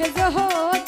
আগে যদি